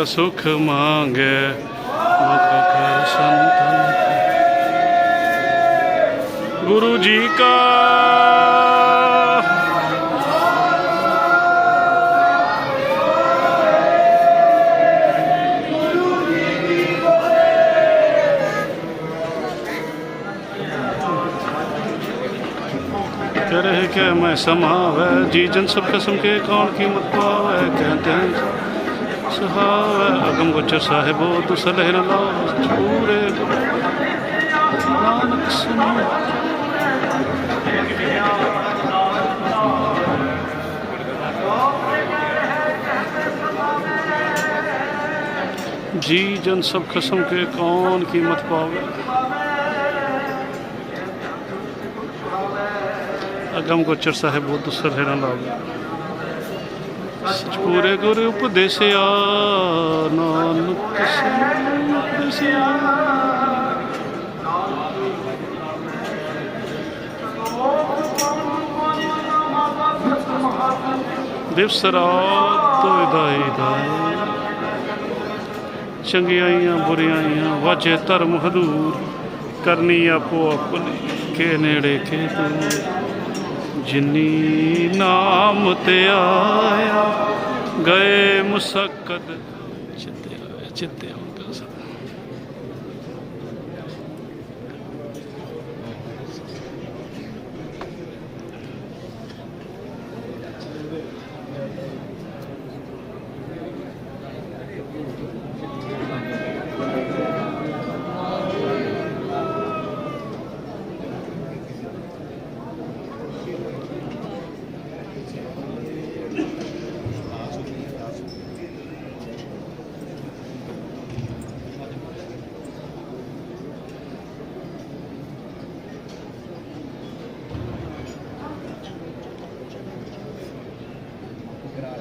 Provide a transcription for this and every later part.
ਇਹ ਸੁਖ ਮੰਗੇ ਮੁਖ ਕੈ ਸੰਤਨ ਗੁਰੂ ਜੀ ਕਾ करे के मैं समावे जी जन सब किस्म के कौन कीमत पावे कहते हैं सुहावे अगम गोचर साहिबो तु सलह न लो पूरे नानक सुनो जी जन सब किस्म के कौन कीमत पावे ਅਗਮ ਗੋਚਰ ਸਾਹਿਬ ਬੁੱਧ ਸਰਹੇਣਾ ਲਾਵੇ ਸਚ ਪੂਰੇ ਗੁਰੂ ਉਪਦੇਸਿਆ, ਨਾਨਕ ਸੰਦੇਸਿਆ ਦਿਵਸ ਰਾਤ ਵਿਦਾਈ ਦਾ ਚੰਗਿਆਈਆਂ ਬੁਰਿਆਈਆਂ, ਵਾਜੇ ਧਰਮ ਹਦੂਰ। ਕਰਨੀ ਆਪੋ ਆਪਣੀ ਕੇ ਨੇੜੇ, ਕੇ ਦੂਰ। ਜਿਨੀ ਨਾਮ ਤੇ ਆਇਆ ਗਏ ਮੁਸਕਦ ਚਿੱਤੇ ਆਇਆ ਚਿੱਤੇ ਆਉਂਦਾ ਸਦਾ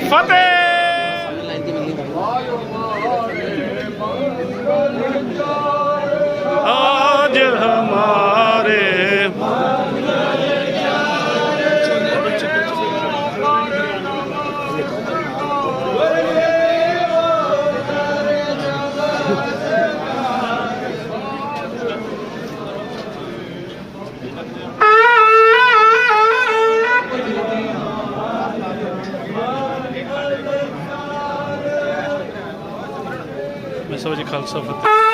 ਜੀ ਮੈਂ ਸਭ ਜੀ ਖਾਲਸਾ ਫਤਿਹ।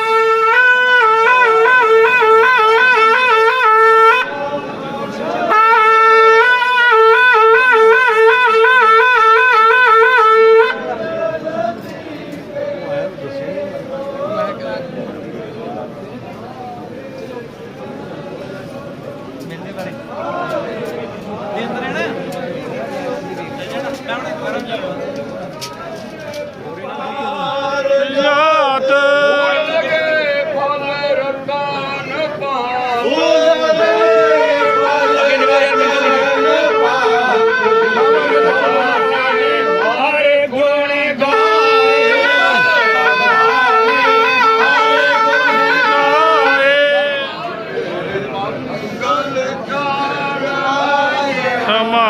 ক্ষমা